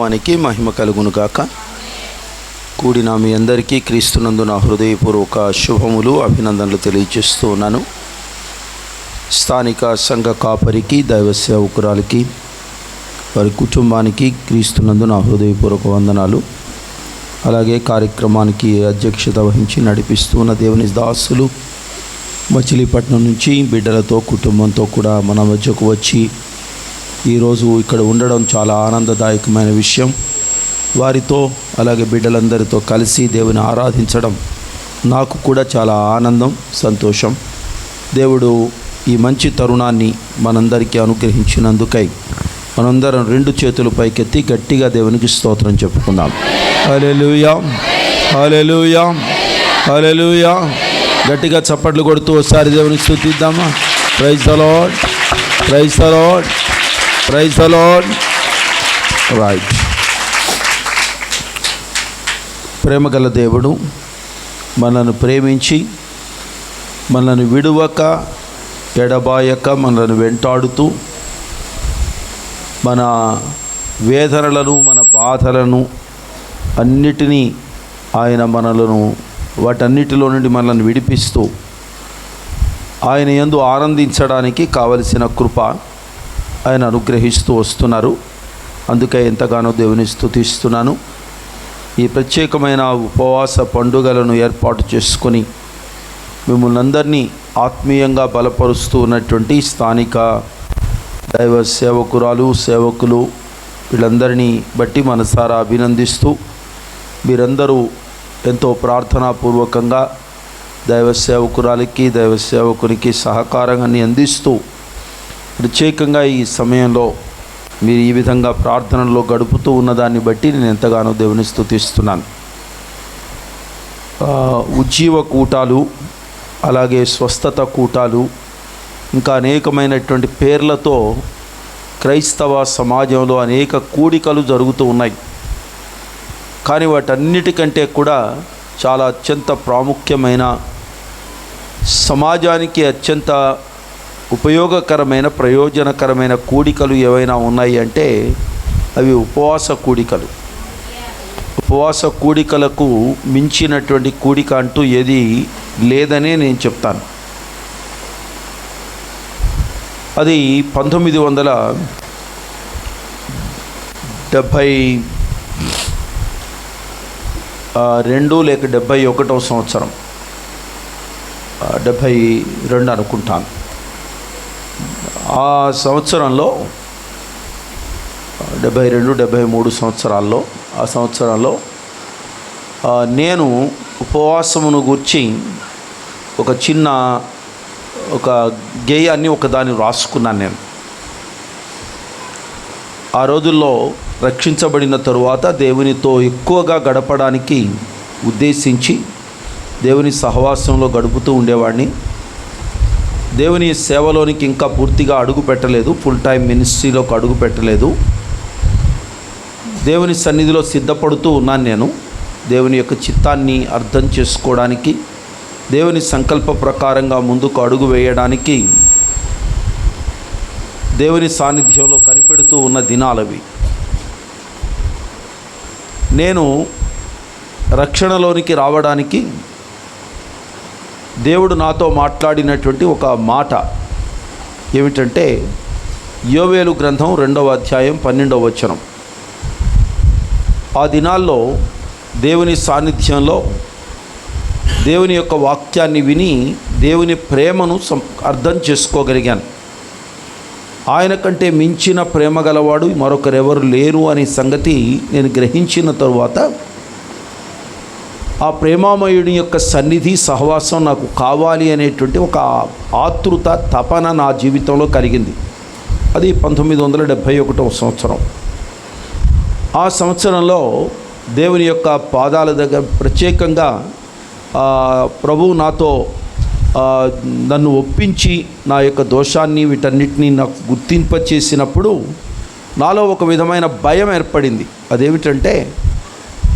వానికి మహిమ కలుగును గాక. కూడిన మీ అందరికీ క్రీస్తునందు నా హృదయపూర్వక శుభములు అభినందనలు తెలియజేస్తూ ఉన్నాను స్థానిక సంఘ కాపరికి దైవ సేవకురాలకి వారి కుటుంబానికి క్రీస్తునందు నా హృదయపూర్వక వందనాలు. అలాగే కార్యక్రమానికి అధ్యక్షత వహించి నడిపిస్తున్న దేవుని దాసులు మచిలీపట్నం నుంచి బిడ్డలతో కుటుంబంతో కూడా మన మధ్యకు వచ్చి ఈరోజు ఇక్కడ ఉండడం చాలా ఆనందదాయకమైన విషయం. వారితో అలాగే బిడ్డలందరితో కలిసి దేవుని ఆరాధించడం నాకు కూడా చాలా ఆనందం సంతోషం. దేవుడు ఈ మంచి తరుణాన్ని మనందరికీ అనుగ్రహించినందుకై మనందరం రెండు చేతులు పైకెత్తి గట్టిగా దేవునికి స్తోత్రం చెప్పుకుందాం. అలెలుయా అలెలుయా అలెలుయా గట్టిగా చప్పట్లు కొడుతూ ఒకసారి దేవునికి స్థుతిద్దామా praise the Lord praise the Lord praise all right ప్రేమగల దేవుడు మనల్ని ప్రేమించి మనల్ని విడువక ఎడబాయక మనల్ని వెంటాడుతూ మన వేదనలను మన బాధలను అన్నిటినీ ఆయన మనలను వాటన్నిటిలో నుండి మనల్ని విడిపిస్తూ ఆయన ఎందు ఆనందించడానికి కావలసిన కృప ఆయన అనుగ్రహిస్తూ వస్తున్నారు. అందుకే ఎంతగానో దేవుని స్థుతిస్తున్నాను ఈ ప్రత్యేకమైన ఉపవాస పండుగలను ఏర్పాటు చేసుకొని మిమ్మల్ని అందరినీ ఆత్మీయంగా బలపరుస్తూ ఉన్నటువంటి స్థానిక దైవ సేవకురాలు సేవకులు వీళ్ళందరినీ బట్టి మనసారా అభినందిస్తూ మీరందరూ ఎంతో ప్రార్థనాపూర్వకంగా దైవ సేవకురాలికి దైవ సేవకునికి సహకారాన్ని అందిస్తూ ప్రత్యేకంగా ఈ సమయంలో మీరు ఈ విధంగా ప్రార్థనలో గడుపుతూ ఉన్నదాన్ని బట్టి నేను ఎంతగానో దేవుని స్థుతిస్తున్నాను. ఉజ్జీవ కూటాలు అలాగే స్వస్థత కూటాలు ఇంకా అనేకమైనటువంటి పేర్లతో క్రైస్తవ సమాజంలో అనేక కూడికలు జరుగుతూ ఉన్నాయి. కానీ వాటన్నిటికంటే కూడా చాలా అత్యంత ప్రాముఖ్యమైన సమాజానికి అత్యంత ఉపయోగకరమైన ప్రయోజనకరమైన కూడికలు ఏవైనా ఉన్నాయి అంటే అవి ఉపవాస కూడికలు. ఉపవాస కూడికలకు మించినటువంటి కూడిక అంటూ ఏది లేదనే నేను చెప్తాను. అది పంతొమ్మిది వందల డెబ్భై రెండు లేక డెబ్భై ఒకటవ సంవత్సరం. డెబ్భై రెండు అనుకుంటాను. ఆ సంవత్సరంలో డెబ్భై రెండు డెబ్భై మూడు సంవత్సరాల్లో ఆ సంవత్సరంలో నేను ఉపవాసమును గుర్చి ఒక చిన్న ఒక గేయాన్ని ఒకదాన్ని రాసుకున్నాను నేను. ఆ రోజుల్లో రక్షించబడిన తరువాత దేవునితో ఎక్కువగా గడపడానికి ఉద్దేశించి దేవుని సహవాసంలో గడుపుతూ ఉండేవాడిని. దేవుని సేవలోనికి ఇంకా పూర్తిగా అడుగు పెట్టలేదు. ఫుల్ టైం మినిస్ట్రీలోకి అడుగు పెట్టలేదు. దేవుని సన్నిధిలో సిద్ధపడుతూ ఉన్నాను నేను. దేవుని యొక్క చిత్తాన్ని అర్థం చేసుకోవడానికి దేవుని సంకల్ప ప్రకారంగా ముందుకు అడుగు వేయడానికి దేవుని సాన్నిధ్యంలో కనిపెడుతూ ఉన్న దినాలవి. నేను రక్షణలోనికి రావడానికి దేవుడు నాతో మాట్లాడినటువంటి ఒక మాట ఏమిటంటే యోవేలు గ్రంథం రెండవ అధ్యాయం పన్నెండవ వచనం. ఆ దినాల్లో దేవుని సాన్నిధ్యంలో దేవుని యొక్క వాక్యాన్ని విని దేవుని ప్రేమను సం అర్థం చేసుకోగలిగాను. ఆయన కంటే మించిన ప్రేమ గలవాడు మరొకరెవరు లేరు అనే సంగతి నేను గ్రహించిన తరువాత ఆ ప్రేమామయుడి యొక్క సన్నిధి సహవాసం నాకు కావాలి అనేటువంటి ఒక ఆతృత తపన నా జీవితంలో కలిగింది. అది పంతొమ్మిది వందల డెబ్భై ఒకటవ సంవత్సరం. ఆ సంవత్సరంలో దేవుని యొక్క పాదాల దగ్గర ప్రత్యేకంగా ప్రభువు నాతో నన్ను ఒప్పించి నా యొక్క దోషాన్ని వీటన్నిటిని నాకు గుర్తింపచేసినప్పుడు నాలో ఒక విధమైన భయం ఏర్పడింది. అదేమిటంటే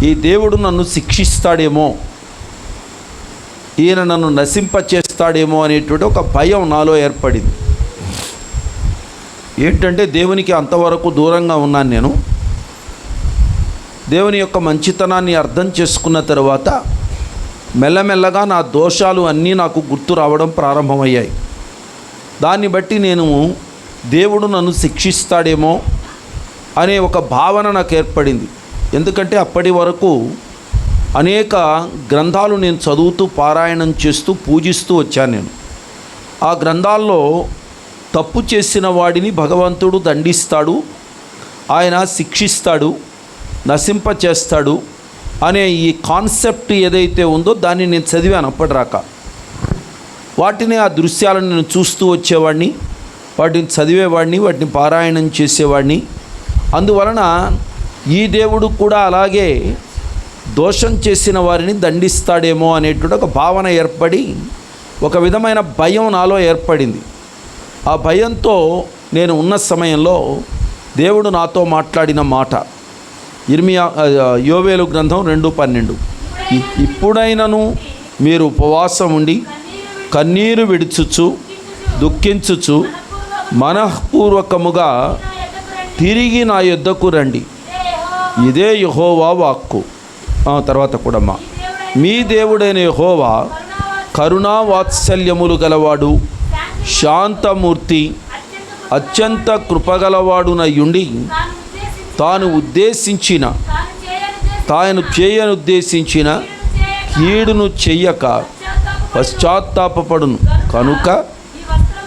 ఈ దేవుడు నన్ను శిక్షిస్తాడేమో? ఈయన నన్ను నశింపచేస్తాడేమో అనేటువంటి ఒక భయం నాలో ఏర్పడింది. ఏంటంటే దేవునికి అంతవరకు దూరంగా ఉన్నాను నేను. దేవుని యొక్క మంచితనాన్ని అర్థం చేసుకున్న తర్వాత మెల్లమెల్లగా నా దోషాలు అన్నీ నాకు గుర్తు రావడం ప్రారంభమయ్యాయి. దాన్ని బట్టి నేను దేవుడు నన్ను శిక్షిస్తాడేమో అనే ఒక భావన నాకు ఏర్పడింది. ఎందుకంటే అప్పటి వరకు అనేక గ్రంథాలు నేను చదువుతూ పారాయణం చేస్తూ పూజిస్తూ వచ్చాను నేను. ఆ గ్రంథాల్లో తప్పు చేసిన వాడిని భగవంతుడు దండిస్తాడు ఆయన శిక్షిస్తాడు నశింపచేస్తాడు అనే ఈ కాన్సెప్ట్ ఏదైతే ఉందో దాన్ని నేను చదివాను అప్పటిరాక వాటిని ఆ దృశ్యాలను నేను చూస్తూ వచ్చేవాడిని వాటిని చదివేవాడిని వాటిని పారాయణం చేసేవాడిని. అందువలన ఈ దేవుడు కూడా అలాగే దోషం చేసిన వారిని దండిస్తాడేమో అనేటువంటి ఒక భావన ఏర్పడి ఒక విధమైన భయం నాలో ఏర్పడింది. ఆ భయంతో నేను ఉన్న సమయంలో దేవుడు నాతో మాట్లాడిన మాట. ఇర్మియా యోవేలు గ్రంథం రెండు పన్నెండు. ఇప్పుడైనను మీరు ఉపవాసం ఉండి కన్నీరు విడుచుచు దుఃఖించుచు మనఃపూర్వకముగా తిరిగి నా యొద్దకు రండి. ఇదే యహోవా వాక్కు. ఆ, తర్వాత కూడమ్మా. మీ దేవుడైన యహోవా కరుణా వాత్సల్యములు గలవాడు శాంతమూర్తి అత్యంత కృపగలవాడునయుండి తాను ఉద్దేశించిన తాను చేయనుద్దేశించిన కీడును చెయ్యక పశ్చాత్తాపపడును. కనుక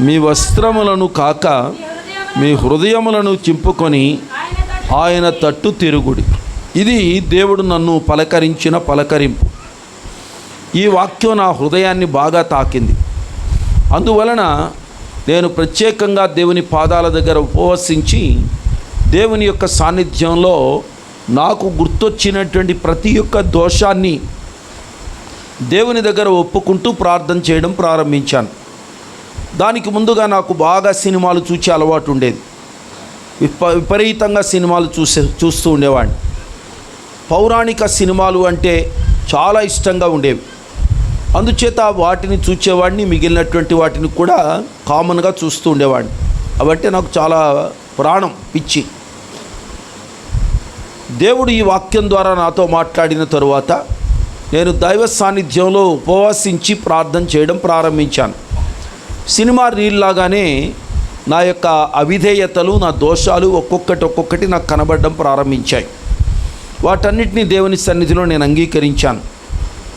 మీ వస్త్రములను కాక మీ హృదయములను చింపుకొని ఆయన తట్టు తిరుగుడి. ఇది దేవుడు నన్ను పలకరించిన పలకరింపు. ఈ వాక్యం నా హృదయాన్ని బాగా తాకింది. అందువలన నేను ప్రత్యేకంగా దేవుని పాదాల దగ్గర ఉపవసించి దేవుని యొక్క సాన్నిధ్యంలో నాకు గుర్తొచ్చినటువంటి ప్రతి ఒక్క దోషాన్ని దేవుని దగ్గర ఒప్పుకుంటూ ప్రార్థన చేయడం ప్రారంభించాను. దానికి ముందుగా నాకు బాగా సినిమాలు చూసే అలవాటు ఉండేది. విప విపరీతంగా సినిమాలు చూసే చూస్తూ ఉండేవాడిని. పౌరాణిక సినిమాలు అంటే చాలా ఇష్టంగా ఉండేవి. అందుచేత వాటిని చూచేవాడిని మిగిలినటువంటి వాటిని కూడా కామన్గా చూస్తూ ఉండేవాడిని. అవంటే నాకు చాలా ప్రాణం పిచ్చి. దేవుడు ఈ వాక్యం ద్వారా నాతో మాట్లాడిన తరువాత నేను దైవ సాన్నిధ్యంలో ఉపవాసించి ప్రార్థన చేయడం ప్రారంభించాను. సినిమా రీల్ లాగానే నా యొక్క అవిధేయతలు నా దోషాలు ఒక్కొక్కటి ఒక్కొక్కటి నాకు కనబడడం ప్రారంభించాయి. వాటన్నిటిని దేవుని సన్నిధిలో నేను అంగీకరించాను.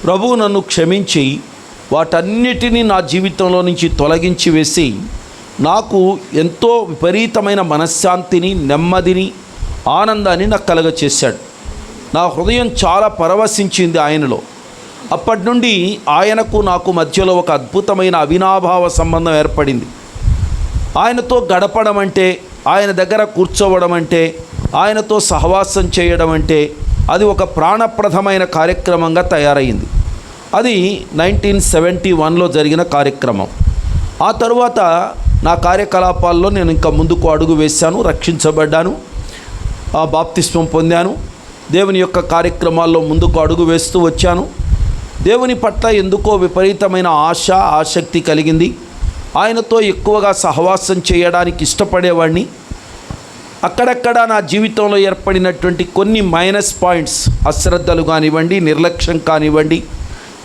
ప్రభువు నన్ను క్షమించి వాటన్నిటినీ నా జీవితంలో నుంచి తొలగించి వేసి నాకు ఎంతో విపరీతమైన మనశ్శాంతిని నెమ్మదిని ఆనందాన్ని నాకు కలగచేశాడు. నా హృదయం చాలా పరవశించింది ఆయనలో. అప్పటి నుండి ఆయనకు నాకు మధ్యలో ఒక అద్భుతమైన అవినాభావ సంబంధం ఏర్పడింది. ఆయనతో గడపడం అంటే ఆయన దగ్గర కూర్చోవడం అంటే ఆయనతో సహవాసం చేయడం అంటే అది ఒక ప్రాణప్రదమైన కార్యక్రమంగా తయారైంది. అది నైన్టీన్ సెవెంటీ వన్లో జరిగిన కార్యక్రమం. ఆ తరువాత నా కార్యకలాపాల్లో నేను ఇంకా ముందుకు అడుగు వేశాను రక్షించబడ్డాను ఆ పొందాను దేవుని యొక్క కార్యక్రమాల్లో ముందుకు అడుగు వేస్తూ వచ్చాను. దేవుని పట్ల ఎందుకో విపరీతమైన ఆశ ఆసక్తి కలిగింది. ఆయనతో ఎక్కువగా సహవాసం చేయడానికి ఇష్టపడేవాడిని అక్కడక్కడ నా జీవితంలో ఏర్పడినటువంటి కొన్ని మైనస్ పాయింట్స్ అశ్రద్ధలు కానివ్వండి నిర్లక్ష్యం కానివ్వండి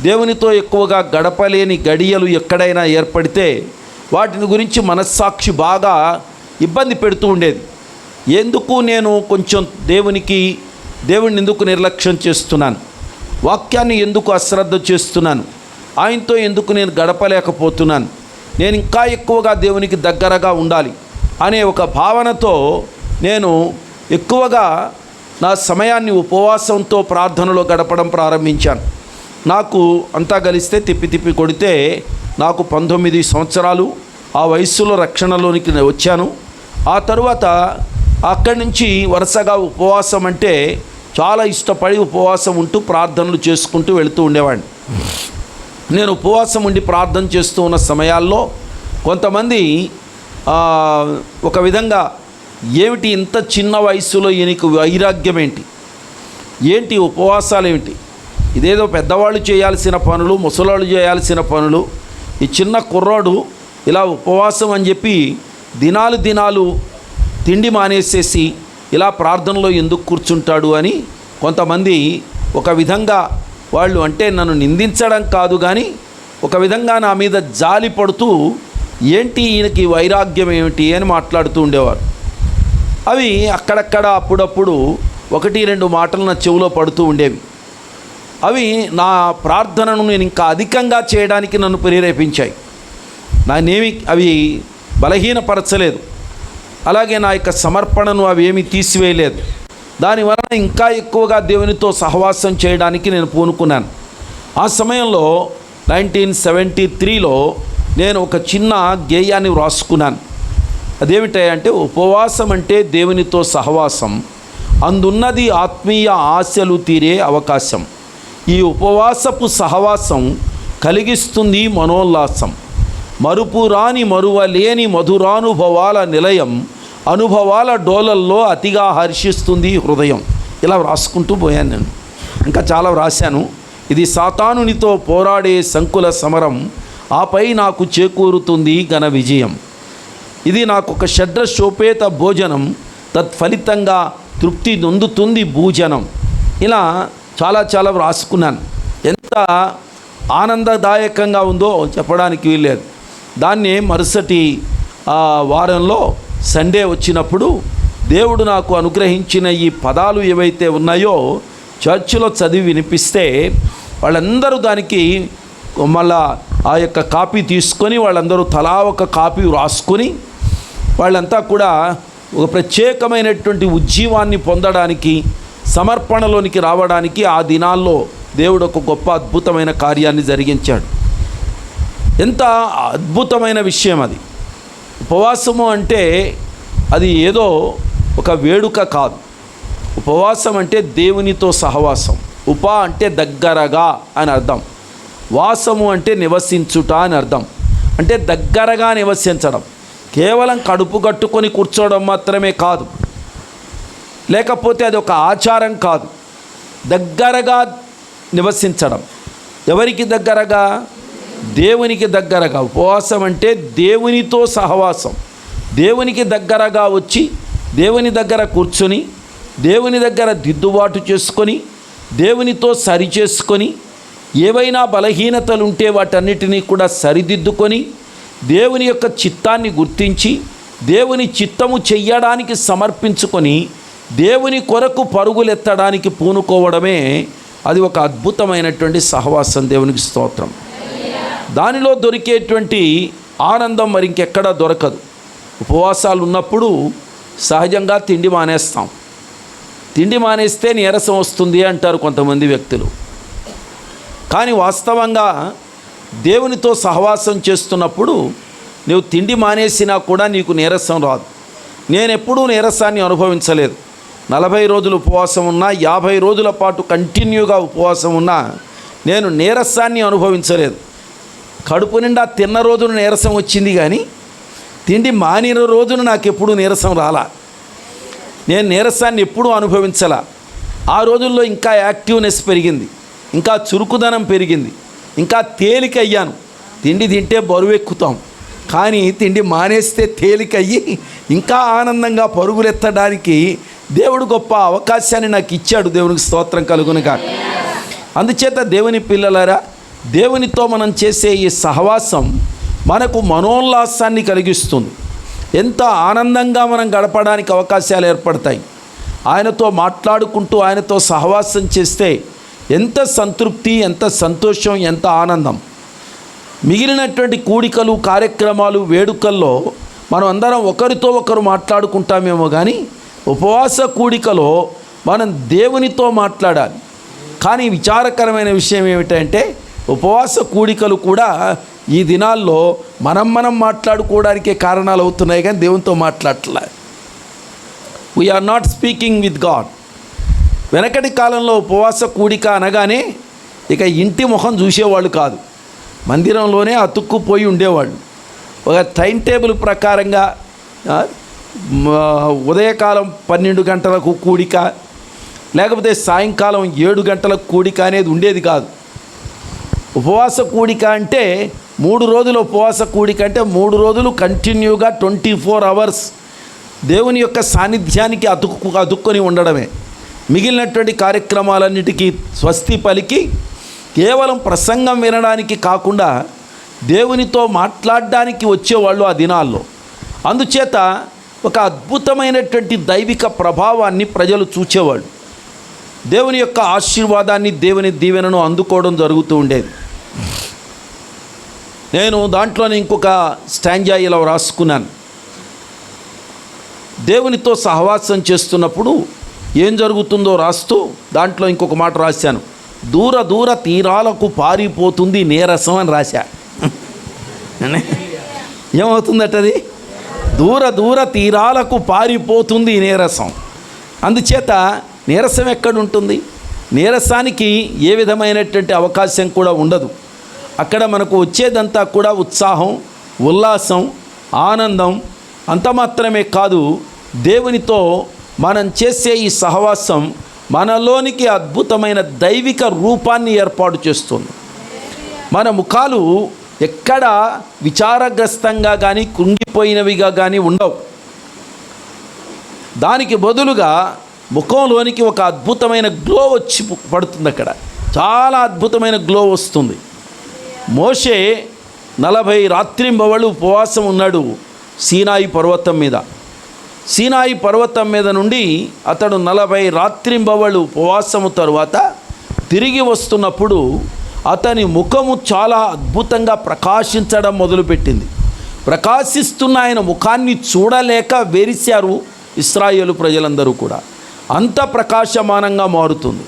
దేవునితో ఎక్కువగా గడపలేని గడియలు ఎక్కడైనా ఏర్పడితే వాటిని గురించి మనస్సాక్షి బాగా ఇబ్బంది పెడుతూ ఉండేది. ఎందుకు నేను కొంచెం దేవునికి దేవుణ్ణి ఎందుకు నిర్లక్ష్యం చేస్తున్నాను? వాక్యాన్ని ఎందుకు అశ్రద్ధ చేస్తున్నాను? ఆయనతో ఎందుకు నేను గడపలేకపోతున్నాను? నేను ఇంకా ఎక్కువగా దేవునికి దగ్గరగా ఉండాలి అనే ఒక భావనతో నేను ఎక్కువగా నా సమయాన్ని ఉపవాసంతో ప్రార్థనలో గడపడం ప్రారంభించాను. నాకు అంతా కలిస్తే తిప్పి తిప్పి కొడితే నాకు పంతొమ్మిది సంవత్సరాలు ఆ వయస్సులో రక్షణలోనికి నేను వచ్చాను. ఆ తరువాత అక్కడి నుంచి వరుసగా ఉపవాసం అంటే చాలా ఇష్టపడి ఉపవాసం ఉంటూ ప్రార్థనలు చేసుకుంటూ వెళుతూ ఉండేవాడిని. నేను ఉపవాసం ఉండి ప్రార్థన చేస్తూ ఉన్న సమయాల్లో కొంతమంది ఒక విధంగా ఏమిటి ఇంత చిన్న వయసులో ఈయనకు వైరాగ్యం ఏంటి? ఏంటి ఉపవాసాలు ఏమిటి? ఇదేదో పెద్దవాళ్ళు చేయాల్సిన పనులు ముసలాళ్ళు చేయాల్సిన పనులు. ఈ చిన్న కుర్రాడు ఇలా ఉపవాసం అని చెప్పి దినాలు దినాలు తిండి మానేసేసి ఇలా ప్రార్థనలో ఎందుకు కూర్చుంటాడు అని కొంతమంది ఒక విధంగా వాళ్ళు అంటే నన్ను నిందించడం కాదు కానీ ఒక విధంగా నా మీద జాలి పడుతూ ఏంటి ఈయనకి వైరాగ్యం ఏమిటి అని మాట్లాడుతూ ఉండేవారు. అవి అక్కడక్కడ అప్పుడప్పుడు ఒకటి రెండు మాటలు నా చెవిలో పడుతూ ఉండేవి. అవి నా ప్రార్థనను నేను ఇంకా అధికంగా చేయడానికి నన్ను ప్రేరేపించాయి. నానేమి అవి బలహీనపరచలేదు. అలాగే నా యొక్క సమర్పణను అవి ఏమీ తీసివేయలేదు. దానివలన ఇంకా ఎక్కువగా దేవునితో సహవాసం చేయడానికి నేను పూనుకున్నాను. ఆ సమయంలో నైన్టీన్ సెవెంటీ త్రీలో నేను ఒక చిన్న గేయాన్ని వ్రాసుకున్నాను. అదేమిటంటే ఉపవాసం అంటే దేవునితో సహవాసం. అందున్నది ఆత్మీయ ఆశలు తీరే అవకాశం. ఈ ఉపవాసపు సహవాసం కలిగిస్తుంది మనోల్లాసం. మరుపు రాని మరువలేని మధురానుభవాల నిలయం అనుభవాల డోలల్లో అతిగా హర్షిస్తుంది హృదయం. ఇలా వ్రాసుకుంటూ పోయాను నేను. ఇంకా చాలా వ్రాశాను. ఇది సాతానునితో పోరాడే సంకుల సమరం. ఆపై నాకు చేకూరుతుంది ఘన విజయం. ఇది నాకు ఒక షడ్ర శోపేత భోజనం. తత్ఫలితంగా తృప్తి నొందుతుంది భూజనం. ఇలా చాలా చాలా వ్రాసుకున్నాను. ఎంత ఆనందదాయకంగా ఉందో చెప్పడానికి వీల్లేదు. దాన్ని మరుసటి వారంలో సండే వచ్చినప్పుడు దేవుడు నాకు అనుగ్రహించిన ఈ పదాలు ఏవైతే ఉన్నాయో చర్చిలో చదివి వినిపిస్తే వాళ్ళందరూ దానికి మళ్ళా ఆ యొక్క కాపీ తీసుకొని వాళ్ళందరూ తలా ఒక కాపీ రాసుకొని వాళ్ళంతా కూడా ఒక ప్రత్యేకమైనటువంటి ఉజ్జీవాన్ని పొందడానికి సమర్పణలోనికి రావడానికి ఆ దినాల్లో దేవుడు ఒక గొప్ప అద్భుతమైన కార్యాన్ని జరిగించాడు. ఎంత అద్భుతమైన విషయం అది. ఉపవాసము అంటే అది ఏదో ఒక వేడుక కాదు. ఉపవాసం అంటే దేవునితో సహవాసం. ఉప అంటే దగ్గరగా అని అర్థం. వాసము అంటే నివసించుట అని అర్థం. అంటే దగ్గరగా నివసించడం. కేవలం కడుపు కట్టుకొని కూర్చోవడం మాత్రమే కాదు. లేకపోతే అది ఒక ఆచారం కాదు. దగ్గరగా నివసించడం. ఎవరికి దగ్గరగా? దేవునికి దగ్గరగా ఉపవాసం అంటే దేవునితో సహవాసం. దేవునికి దగ్గరగా వచ్చి దేవుని దగ్గర కూర్చొని దేవుని దగ్గర దిద్దుబాటు చేసుకొని దేవునితో సరి చేసుకొని ఏవైనా బలహీనతలు ఉంటే వాటన్నిటినీ కూడా సరిదిద్దుకొని దేవుని యొక్క చిత్తాన్ని గుర్తించి దేవుని చిత్తము చెయ్యడానికి సమర్పించుకొని దేవుని కొరకు పరుగులెత్తడానికి పూనుకోవడమే అది ఒక అద్భుతమైనటువంటి సహవాసం దేవునికి స్తోత్రం. దానిలో దొరికేటువంటి ఆనందం మరి ఇంకెక్కడా దొరకదు. ఉపవాసాలు ఉన్నప్పుడు సహజంగా తిండి మానేస్తాం. తిండి మానేస్తే నీరసం వస్తుంది అంటారు కొంతమంది వ్యక్తులు. కానీ వాస్తవంగా దేవునితో సహవాసం చేస్తున్నప్పుడు నువ్వు తిండి మానేసినా కూడా నీకు నీరసం రాదు. నేను ఎప్పుడూ నీరసాన్ని అనుభవించలేదు. నలభై రోజులు ఉపవాసం ఉన్నా యాభై రోజుల పాటు కంటిన్యూగా ఉపవాసం ఉన్నా నేను నీరసాన్ని అనుభవించలేదు. కడుపు నిండా తిన్న రోజున నీరసం వచ్చింది కానీ తిండి మానిన రోజున నాకు ఎప్పుడూ నీరసం రాలా. నేను నీరసాన్ని ఎప్పుడూ అనుభవించలా. ఆ రోజుల్లో ఇంకా యాక్టివ్నెస్ పెరిగింది. ఇంకా చురుకుదనం పెరిగింది. ఇంకా తేలిక అయ్యాను. తిండి తింటే బరువు ఎక్కుతాం కానీ తిండి మానేస్తే తేలికయ్యి ఇంకా ఆనందంగా పరుగులెత్తడానికి దేవుడు గొప్ప అవకాశాన్ని నాకు ఇచ్చాడు దేవునికి స్తోత్రం కలుగునుగా అందుచేత దేవుని పిల్లలారా దేవునితో మనం చేసే ఈ సహవాసం మనకు మనోల్లాసాన్ని కలిగిస్తుంది. ఎంత ఆనందంగా మనం గడపడానికి అవకాశాలు ఏర్పడతాయి. ఆయనతో మాట్లాడుకుంటూ ఆయనతో సహవాసం చేస్తే ఎంత సంతృప్తి ఎంత సంతోషం ఎంత ఆనందం. మిగిలినటువంటి కూడికలు కార్యక్రమాలు వేడుకల్లో మనం అందరం ఒకరితో ఒకరు మాట్లాడుకుంటామేమో కానీ ఉపవాస కూడికలో మనం దేవునితో మాట్లాడాలి. కానీ విచారకరమైన విషయం ఏమిటంటే ఉపవాస కూడికలు కూడా ఈ దినాల్లో మనం మనం మాట్లాడుకోవడానికే కారణాలు అవుతున్నాయి కానీ దేవునితో మాట్లాడట్లే. We are not speaking with God వెనకటి కాలంలో ఉపవాస కూడిక అనగానే ఇక ఇంటి ముఖం చూసేవాళ్ళు కాదు. మందిరంలోనే అతుక్కుపోయి ఉండేవాళ్ళు. ఒక టైం టేబుల్ ప్రకారంగా ఉదయకాలం పన్నెండు గంటలకు కూడిక లేకపోతే సాయంకాలం ఏడు గంటలకు కూడిక అనేది ఉండేది కాదు. ఉపవాస కూడిక అంటే మూడు రోజుల ఉపవాస కూడిక అంటే మూడు రోజులు కంటిన్యూగా ట్వంటీ ఫోర్ అవర్స్ దేవుని యొక్క సాన్నిధ్యానికి అతుక్కు అతుక్కొని ఉండడమే. మిగిలినటువంటి కార్యక్రమాలన్నిటికీ స్వస్తి పలికి కేవలం ప్రసంగం వినడానికి కాకుండా దేవునితో మాట్లాడడానికి వచ్చేవాళ్ళు ఆ దినాల్లో. అందుచేత ఒక అద్భుతమైనటువంటి దైవిక ప్రభావాన్ని ప్రజలు చూచేవాళ్ళు. దేవుని యొక్క ఆశీర్వాదాన్ని దేవుని దీవెనను అందుకోవడం జరుగుతూ ఉండేది. నేను దాంట్లోనే ఇంకొక స్టాంజా ఇలా రాసుకున్నాను. దేవునితో సహవాసం చేస్తున్నప్పుడు ఏం జరుగుతుందో రాస్తూ దాంట్లో ఇంకొక మాట రాశాను. దూర దూర తీరాలకు పారిపోతుంది నీరసం అని రాశా. ఏమవుతుందట అది? దూర దూర తీరాలకు పారిపోతుంది నీరసం. అందుచేత నీరసం ఎక్కడ ఉంటుంది? నీరసానికి ఏ విధమైనటువంటి అవకాశం కూడా ఉండదు. అక్కడ మనకు వచ్చేదంతా కూడా ఉత్సాహం ఉల్లాసం ఆనందం అంత మాత్రమే కాదు. దేవునితో మనం చేసే ఈ సహవాసం మనలోనికి అద్భుతమైన దైవిక రూపాన్ని ఏర్పాటు చేస్తుంది. మన ముఖాలు ఎక్కడ విచారగ్రస్తంగా కానీ కుంగిపోయినవిగా కానీ ఉండవు. దానికి బదులుగా ముఖంలోనికి ఒక అద్భుతమైన గ్లో వచ్చి పడుతుంది అక్కడ. చాలా అద్భుతమైన గ్లో వస్తుంది. మోషే నలభై రాత్రింబవళ్ళు ఉపవాసం ఉన్నాడు సీనాయి పర్వతం మీద. సీనాయి పర్వతం మీద నుండి అతడు నలభై రాత్రింబవళ్ళు ఉపవాసము తరువాత తిరిగి వస్తున్నప్పుడు అతని ముఖము చాలా అద్భుతంగా ప్రకాశించడం మొదలుపెట్టింది. ప్రకాశిస్తున్న ఆయన ముఖాన్ని చూడలేక వెరిశారు ఇస్రాయేలు ప్రజలందరూ కూడా. అంత ప్రకాశమానంగా మారుతుంది.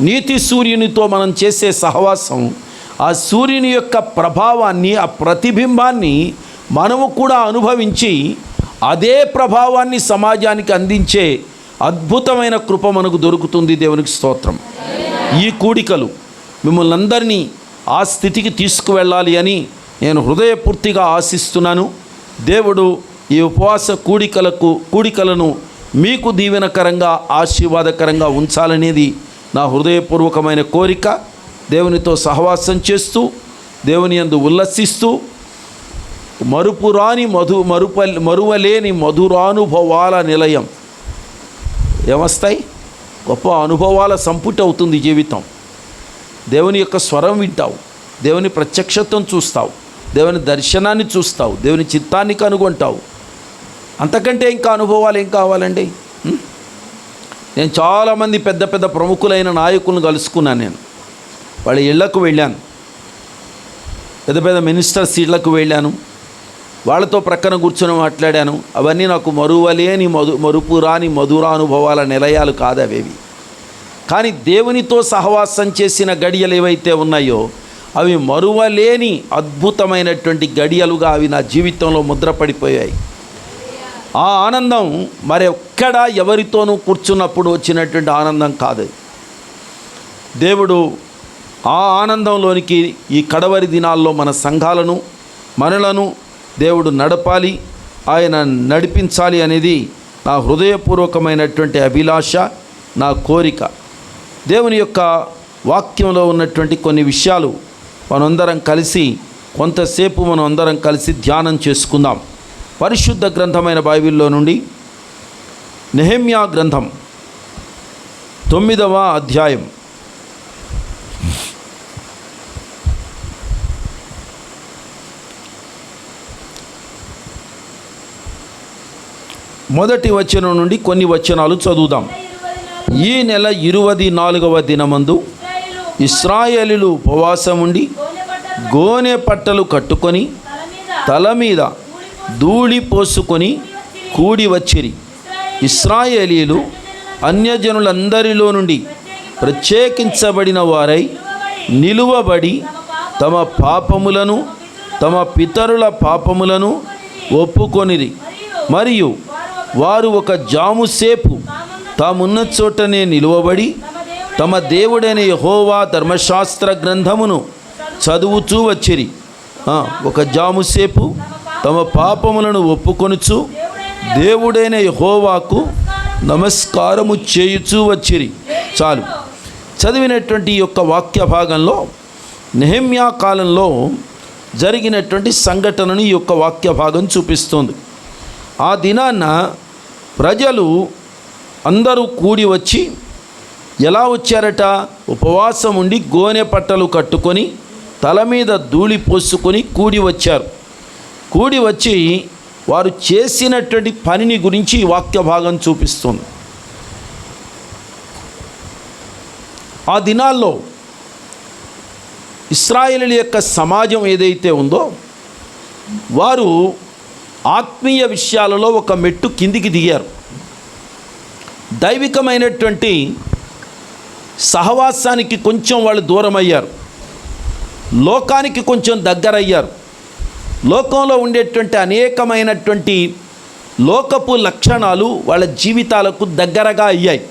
నీతి సూర్యునితో మనం చేసే సహవాసం ఆ సూర్యుని యొక్క ప్రభావాన్ని ఆ ప్రతిబింబాన్ని మనము కూడా అనుభవించి అదే ప్రభావాన్ని సమాజానికి అందించే అద్భుతమైన కృప మనకు దొరుకుతుంది దేవునికి స్తోత్రం. ఈ కూడికలు మిమ్మల్ని అందరినీ ఆ స్థితికి తీసుకువెళ్ళాలి అని నేను హృదయపూర్తిగా ఆశిస్తున్నాను. దేవుడు ఈ ఉపవాస కూడికలకు కూడికలను మీకు దీవెనకరంగా ఆశీర్వాదకరంగా ఉంచాలనేది నా హృదయపూర్వకమైన కోరిక. దేవునితో సహవాసం చేస్తూ దేవుని యందు ఉల్లసిస్తూ మరుపురాని మధు మరుప మరువలేని మధురానుభవాల నిలయం. ఏమొస్తాయి? గొప్ప అనుభవాల సంపుటి అవుతుంది జీవితం. దేవుని యొక్క స్వరం వింటావు. దేవుని ప్రత్యక్షతను చూస్తావు. దేవుని దర్శనాన్ని చూస్తావు. దేవుని చిత్తాన్ని కనుగొంటావు. అంతకంటే ఇంకా అనుభవాలు ఏం కావాలండి? నేను చాలామంది పెద్ద పెద్ద ప్రముఖులైన నాయకులను కలుసుకున్నాను నేను. వాళ్ళ ఇళ్ళకు వెళ్ళాను. పెద్ద పెద్ద మినిస్టర్ సీట్లకు వెళ్ళాను. వాళ్ళతో ప్రక్కన కూర్చొని మాట్లాడాను. అవన్నీ నాకు మరువలేని మధు మరుపురాని మధురానుభవాల నిలయాలు కాదవేవి కానీ దేవునితో సహవాసం చేసిన గడియలు ఏవైతే ఉన్నాయో అవి మరువలేని అద్భుతమైనటువంటి గడియలుగా అవి నా జీవితంలో ముద్రపడిపోయాయి. ఆ ఆనందం మరెక్కడ ఎవరితోనూ కూర్చున్నప్పుడు వచ్చినటువంటి ఆనందం కాదు. దేవుడు ఆ ఆనందంలోనికి ఈ కడవరి దినాల్లో మన సంఘాలను మనలను దేవుడు నడపాలి ఆయన నడిపించాలి అనేది నా హృదయపూర్వకమైనటువంటి అభిలాష నా కోరిక. దేవుని యొక్క వాక్యంలో ఉన్నటువంటి కొన్ని విషయాలు మనందరం కలిసి కొంతసేపు మనం అందరం కలిసి ధ్యానం చేసుకుందాం. పరిశుద్ధ గ్రంథమైన బైబిల్లో నుండి నెహమ్యా గ్రంథం తొమ్మిదవ అధ్యాయం. మొదటి వచనం నుండి కొన్ని వచనాలు చదువుదాం. ఈ నెల ఇరువది నాలుగవ దినమందు ఇస్రాయేలీలు ఉపవాసం ఉండి గోనె పట్టలు కట్టుకొని తల మీద ధూళి పోసుకొని కూడి వచ్చిరి. ఇస్రాయేలీలు అన్యజనులందరిలో నుండి ప్రత్యేకించబడిన వారై నిలువబడి తమ పాపములను తమ పితరుల పాపములను ఒప్పుకొనిరి. మరియు వారు ఒక జాముసేపు తామున్న చోటనే నిలువబడి తమ దేవుడైన యహోవా ధర్మశాస్త్ర గ్రంథమును చదువుతూ వచ్చిరి. ఒక జాముసేపు తమ పాపములను ఒప్పుకొనుచు దేవుడైన హోవాకు నమస్కారము చేయుచూ వచ్చిరి. చాలు. చదివినటువంటి ఈ యొక్క వాక్య భాగంలో నెహమ్యా కాలంలో జరిగినటువంటి సంఘటనను ఈ యొక్క వాక్య భాగం చూపిస్తుంది. ఆ దినాన్న ప్రజలు అందరూ కూడి వచ్చి ఎలా వచ్చారట? ఉపవాసం ఉండి గోనె పట్టలు కట్టుకొని తల మీద ధూళి పోసుకొని కూడి వచ్చారు. కూడి వచ్చి వారు చేసినటువంటి పనిని గురించి ఈ వాక్య భాగం చూపిస్తుంది. ఆ దినాల్లో ఇస్రాయేలీల యొక్క సమాజం ఏదైతే ఉందో వారు ఆత్మీయ విషయాలలో ఒక మెట్టు కిందికి దిగారు. దైవికమైనటువంటి సహవాసానికి కొంచెం వాళ్ళు దూరం అయ్యారు లోకానికి కొంచెం దగ్గరయ్యారు. లోకంలో ఉండేటువంటి అనేకమైనటువంటి లోకపు లక్షణాలు వాళ్ళ జీవితాలకు దగ్గరగా అయ్యాయి.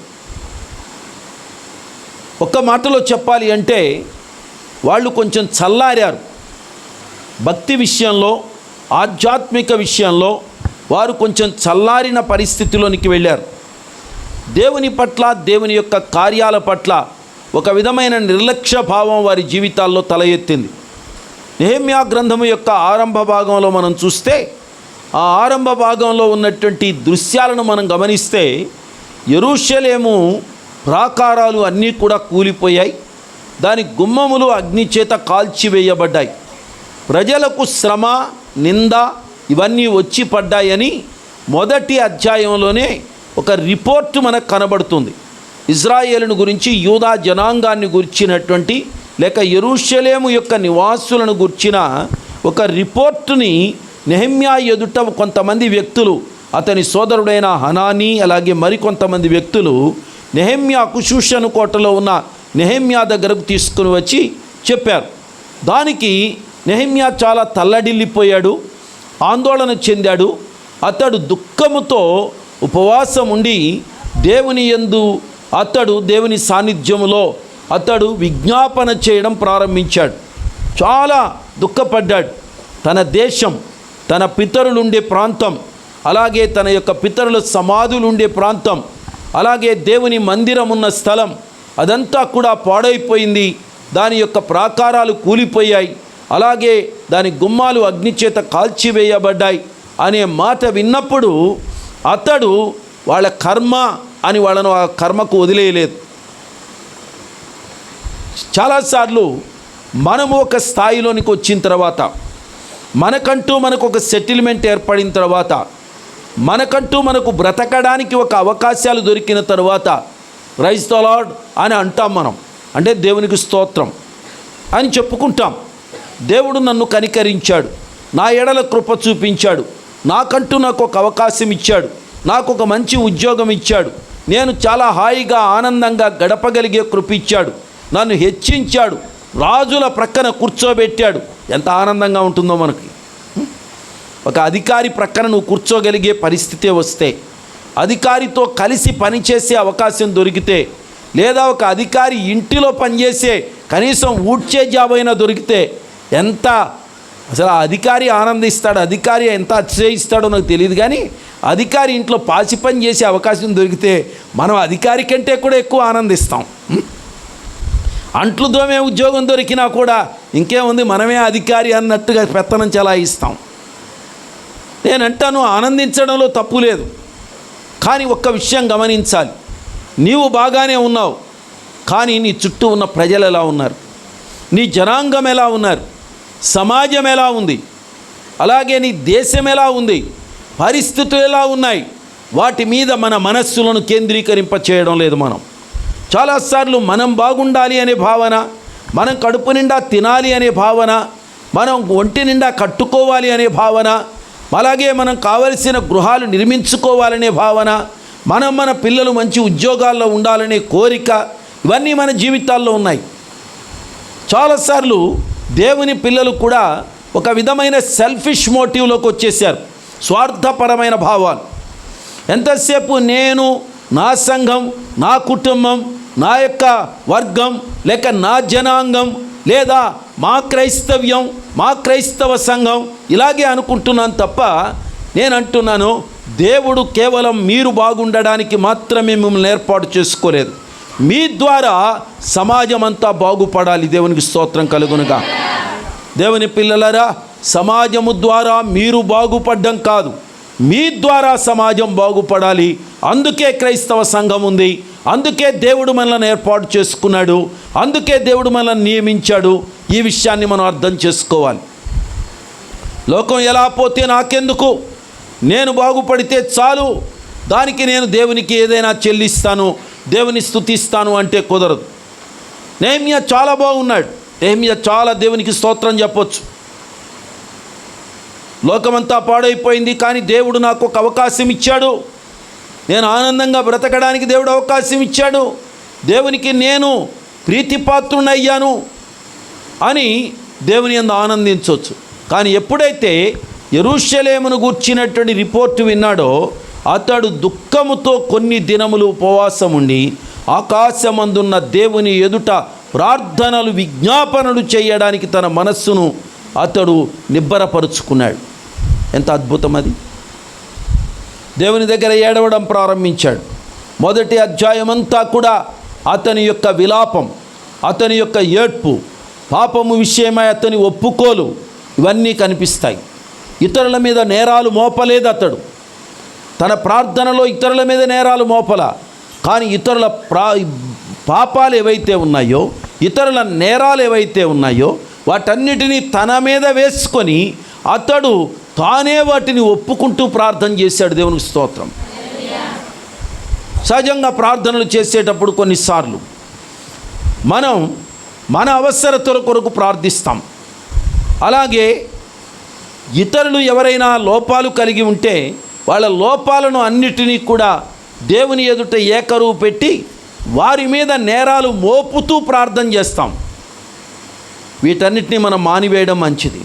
ఒక్క మాటలో చెప్పాలి అంటే వాళ్ళు కొంచెం చల్లారారు. భక్తి విషయంలో ఆధ్యాత్మిక విషయంలో వారు కొంచెం చల్లారిన పరిస్థితిలోనికి వెళ్ళారు. దేవుని పట్ల దేవుని యొక్క కార్యాల పట్ల ఒక విధమైన నిర్లక్ష్య భావం వారి జీవితాల్లో తల ఎత్తింది. నెహమ్యా గ్రంథము యొక్క ఆరంభ భాగంలో మనం చూస్తే ఆ ఆరంభ భాగంలో ఉన్నటువంటి దృశ్యాలను మనం గమనిస్తే ఎరుషలేము ప్రాకారాలు అన్నీ కూడా కూలిపోయాయి. దాని గుమ్మములు అగ్ని చేత కాల్చివేయబడ్డాయి. ప్రజలకు శ్రమ నింద ఇవన్నీ వచ్చి పడ్డాయని మొదటి అధ్యాయంలోనే ఒక రిపోర్ట్ మనకు కనబడుతుంది. ఇజ్రాయేలును గురించి యూదా జనాంగాన్ని గుర్చినటువంటి లేక ఎరుషలేము యొక్క నివాసులను గుర్చిన ఒక రిపోర్టుని నెహమ్యా ఎదుట కొంతమంది వ్యక్తులు అతని సోదరుడైన హనాని అలాగే మరికొంతమంది వ్యక్తులు నెహమ్యా కుషూషను కోటలో ఉన్న నెహమ్యా దగ్గరకు తీసుకుని వచ్చి చెప్పారు. దానికి నెహమ్యా చాలా తల్లడిల్లిపోయాడు ఆందోళన చెందాడు. అతడు దుఃఖముతో ఉపవాసం ఉండి దేవుని యందు అతడు దేవుని సాన్నిధ్యములో అతడు విజ్ఞాపన చేయడం ప్రారంభించాడు. చాలా దుఃఖపడ్డాడు. తన దేశం తన పితరులు ఉండే ప్రాంతం అలాగే తన యొక్క పితరుల సమాధులు ఉండే ప్రాంతం అలాగే దేవుని మందిరం ఉన్న స్థలం అదంతా కూడా పాడైపోయింది. దాని యొక్క ప్రాకారాలు కూలిపోయాయి. అలాగే దాని గుమ్మాలు అగ్నిచేత కాల్చివేయబడ్డాయి అనే మాట విన్నప్పుడు అతడు వాళ్ళ కర్మ అని వాళ్ళను ఆ కర్మకు వదిలేయలేదు. చాలాసార్లు మనము ఒక స్థాయిలోనికి వచ్చిన తర్వాత మనకంటూ మనకు ఒక సెటిల్మెంట్ ఏర్పడిన తర్వాత మనకంటూ మనకు బ్రతకడానికి ఒక అవకాశాలు దొరికిన తర్వాత రైస్ ద లార్డ్ అని అంటాం మనం. అంటే దేవునికి స్తోత్రం అని చెప్పుకుంటాం. దేవుడు నన్ను కనికరించాడు. నా ఎడల కృప చూపించాడు. నాకంటూ నాకు ఒక అవకాశం ఇచ్చాడు. నాకు ఒక మంచి ఉద్యోగం ఇచ్చాడు. నేను చాలా హాయిగా ఆనందంగా గడపగలిగే కృప ఇచ్చాడు. నన్ను హెచ్చించాడు. రాజుల ప్రక్కన కూర్చోబెట్టాడు. ఎంత ఆనందంగా ఉంటుందో మనకి. ఒక అధికారి ప్రక్కన నువ్వు కూర్చోగలిగే పరిస్థితే వస్తే అధికారితో కలిసి పనిచేసే అవకాశం దొరికితే లేదా ఒక అధికారి ఇంటిలో పనిచేసే కనీసం ఊడ్చే జాబ్ అయినా దొరికితే ఎంత అసలు ఆ అధికారి ఆనందిస్తాడు అధికారి ఎంత అతిశయిస్తాడో నాకు తెలియదు కానీ అధికారి ఇంట్లో పాసి పని చేసే అవకాశం దొరికితే మనం అధికారి కంటే కూడా ఎక్కువ ఆనందిస్తాం. అంట్లు దోమే ఉద్యోగం దొరికినా కూడా ఇంకేముంది మనమే అధికారి అన్నట్టుగా పెత్తనం చెలాయిస్తాం. నేనంటాను ఆనందించడంలో తప్పు లేదు. కానీ ఒక్క విషయం గమనించాలి. నీవు బాగానే ఉన్నావు. కానీ నీ చుట్టూ ఉన్న ప్రజలు ఎలా ఉన్నారు? నీ జనాంగం ఎలా ఉన్నారు? సమాజం ఎలా ఉంది? అలాగే నీ దేశం ఎలా ఉంది? పరిస్థితులు ఎలా ఉన్నాయి? వాటి మీద మన మనస్సులను కేంద్రీకరింప చేయడం లేదు మనం. చాలాసార్లు మనం బాగుండాలి అనే భావన మనం కడుపు నిండా తినాలి అనే భావన మనం ఒంటి నిండా కట్టుకోవాలి అనే భావన అలాగే మనం కావలసిన గృహాలు నిర్మించుకోవాలనే భావన మనం మన పిల్లలు మంచి ఉద్యోగాల్లో ఉండాలనే కోరిక ఇవన్నీ మన జీవితాల్లో ఉన్నాయి. చాలాసార్లు దేవుని పిల్లలు కూడా ఒక విధమైన సెల్ఫిష్ మోటివ్లోకి వచ్చేసారు స్వార్థపరమైన భావాలు. ఎంతసేపు నేను నా సంఘం నా కుటుంబం నా యొక్క వర్గం లేక నా జనాంగం లేదా మా క్రైస్తవ్యం మా క్రైస్తవ సంఘం ఇలాగే అనుకుంటున్నాను తప్ప నేను అంటున్నాను దేవుడు కేవలం మీరు బాగుండడానికి మాత్రమే మిమ్మల్ని ఏర్పాటు చేసుకోలేదు. మీ ద్వారా సమాజం అంతా బాగుపడాలి. దేవునికి స్తోత్రం కలుగునుగా. దేవుని పిల్లలరా సమాజము ద్వారా మీరు బాగుపడ్డం కాదు. మీ ద్వారా సమాజం బాగుపడాలి. అందుకే క్రైస్తవ సంఘం ఉంది. అందుకే దేవుడు మనల్ని ఏర్పాటు చేసుకున్నాడు. అందుకే దేవుడు మనల్ని నియమించాడు. ఈ విషయాన్ని మనం అర్థం చేసుకోవాలి. లోకం ఎలా పోతే నాకెందుకు? నేను బాగుపడితే చాలు. దానికి నేను దేవునికి ఏదైనా చెల్లిస్తాను. దేవుని స్తుతిస్తాను అంటే కుదరదు. నేమియా చాలా బాగున్నాడు. నేమియా చాలా దేవునికి స్తోత్రం చెప్పొచ్చు. లోకమంతా పాడైపోయింది కానీ దేవుడు నాకు ఒక అవకాశం ఇచ్చాడు. నేను ఆనందంగా బ్రతకడానికి దేవుడు అవకాశం ఇచ్చాడు. దేవునికి నేను ప్రీతిపాత్రునయ్యాను అని దేవుని అందు ఆనందించవచ్చు కానీ ఎప్పుడైతే ఎరుషలేమును గూర్చినటువంటి రిపోర్టు విన్నాడో అతడు దుఃఖముతో కొన్ని దినములు ఉపవాసం ఉండి ఆకాశమందున్న దేవుని ఎదుట ప్రార్థనలు విజ్ఞాపనలు చేయడానికి తన మనస్సును అతడు నిబ్బరపరుచుకున్నాడు. ఎంత అద్భుతం అది దేవుని దగ్గర ఏడవడం ప్రారంభించాడు. మొదటి అధ్యాయమంతా కూడా అతని యొక్క విలాపం అతని యొక్క ఏడ్పు పాపము విషయమై అతని ఒప్పుకోలు ఇవన్నీ కనిపిస్తాయి. ఇతరుల మీద నేరాలు మోపలేదు అతడు. తన ప్రార్థనలో ఇతరుల మీద నేరాలు మోపల. కానీ ఇతరుల ప్రా పాపాలు ఏవైతే ఉన్నాయో ఇతరుల నేరాలు ఏవైతే ఉన్నాయో వాటన్నిటినీ తన మీద వేసుకొని అతడు తానే వాటిని ఒప్పుకుంటూ ప్రార్థన చేశాడు దేవునికి స్తోత్రం. సహజంగా ప్రార్థనలు చేసేటప్పుడు కొన్నిసార్లు మనం మన అవసరతల కొరకు ప్రార్థిస్తాం. అలాగే ఇతరులు ఎవరైనా లోపాలు కలిగి ఉంటే వాళ్ళ లోపాలను అన్నిటినీ కూడా దేవుని ఎదుట ఏకరువు పెట్టి వారి మీద నేరాలు మోపుతూ ప్రార్థన చేస్తాం. వీటన్నిటిని మనం మానివేయడం మంచిది.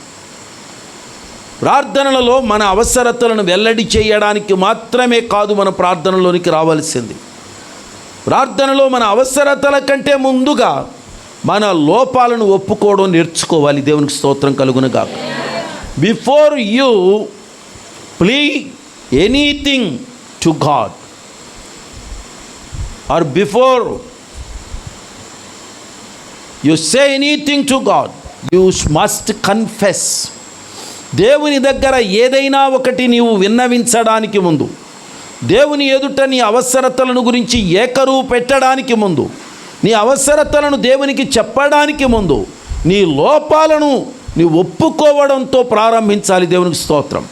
ప్రార్థనలలో మన అవసరతలను వెల్లడి చేయడానికి మాత్రమే కాదు మన ప్రార్థనలోనికి రావాల్సింది. ప్రార్థనలో మన అవసరతల కంటే ముందుగా మన లోపాలను ఒప్పుకోవడం నేర్చుకోవాలి. దేవునికి స్తోత్రం కలుగునగా before you plea anything to God or before you say anything to God you must confess దేవుని దగ్గర ఏదైనా ఒకటి నీవు విన్నవించడానికి ముందు దేవుని ఎదుట నీ అవసరతలను గురించి ఏకరువు పెట్టడానికి ముందు నీ అవసరతలను దేవునికి చెప్పడానికి ముందు నీ లోపాలను నీ ఒప్పుకోవడంతో ప్రారంభించాలి దేవునికి స్తోత్రం.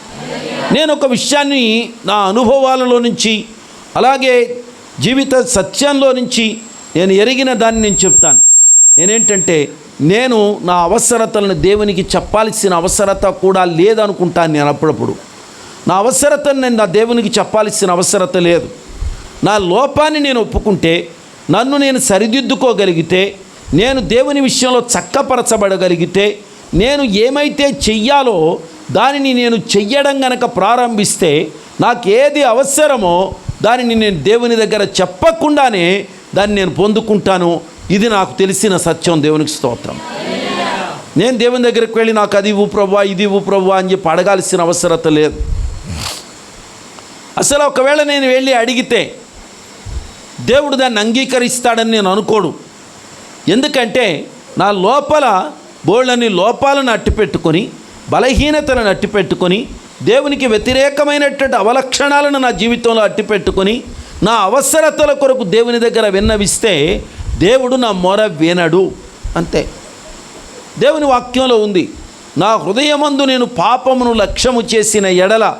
నేను ఒక విషయాన్ని నా అనుభవాలలో నుంచి అలాగే జీవిత సత్యంలో నుంచి నేను ఎరిగిన దాన్ని నేను చెప్తాను. నేనేంటంటే నేను నా అవసరతలను దేవునికి చెప్పాల్సిన అవసరత కూడా లేదనుకుంటాను నేను అప్పుడప్పుడు. నా అవసరతను నేను నా దేవునికి చెప్పాల్సిన అవసరత లేదు. నా లోపాన్ని నేను ఒప్పుకుంటే నన్ను నేను సరిదిద్దుకోగలిగితే నేను దేవుని విషయంలో చక్కపరచబడగలిగితే నేను ఏమైతే చెయ్యాలో దానిని నేను చెయ్యడం గనక ప్రారంభిస్తే నాకు ఏది అవసరమో దానిని నేను దేవుని దగ్గర చెప్పకుండానే దాన్ని నేను పొందుకుంటాను ఇది నాకు తెలిసిన సత్యం దేవునికి స్తోత్రం. నేను దేవుని దగ్గరికి వెళ్ళి నాకు అది ఇవ్వు ప్రభా ఇది ఇవ్వు ప్రభా అని చెప్పి అడగాల్సిన అవసరత లేదు. అసలు ఒకవేళ నేను వెళ్ళి అడిగితే దేవుడు దాన్ని అంగీకరిస్తాడని నేను అనుకోడు. ఎందుకంటే నా లోపల బోళ్ళని లోపాలను అట్టిపెట్టుకొని బలహీనతలను అట్టిపెట్టుకొని దేవునికి వ్యతిరేకమైనటువంటి అవలక్షణాలను నా జీవితంలో అట్టిపెట్టుకొని నా అవసరతల కొరకు దేవుని దగ్గర విన్నవిస్తే దేవుడు నా మొర వినడు అంతే. దేవుని వాక్యంలో ఉంది నా హృదయమందు నేను పాపమును లక్ష్యము చేసిన ఎడల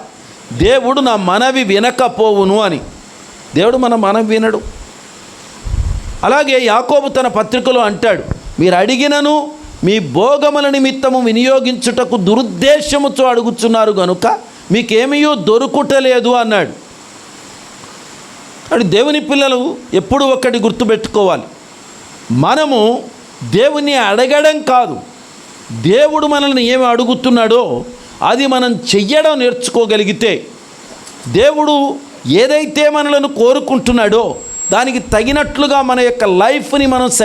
దేవుడు నా మనవి వినకపోవును అని. దేవుడు మన మనవి వినడు. అలాగే యాకోబు తన పత్రికలో అంటాడు మీరు అడిగినను మీ భోగముల నిమిత్తము వినియోగించుటకు దురుద్దేశముతో అడుగుచున్నారు గనుక మీకేమీయో దొరుకుటలేదు అన్నాడు. అది దేవుని పిల్లలు ఎప్పుడు ఒక్కటి గుర్తుపెట్టుకోవాలి మనము దేవుని అడగడం కాదు. దేవుడు మనల్ని ఏమి అడుగుతున్నాడో అది మనం చెయ్యడం నేర్చుకోగలిగితే దేవుడు ఏదైతే మనలను కోరుకుంటున్నాడో దానికి తగినట్లుగా మన యొక్క లైఫ్ని మనం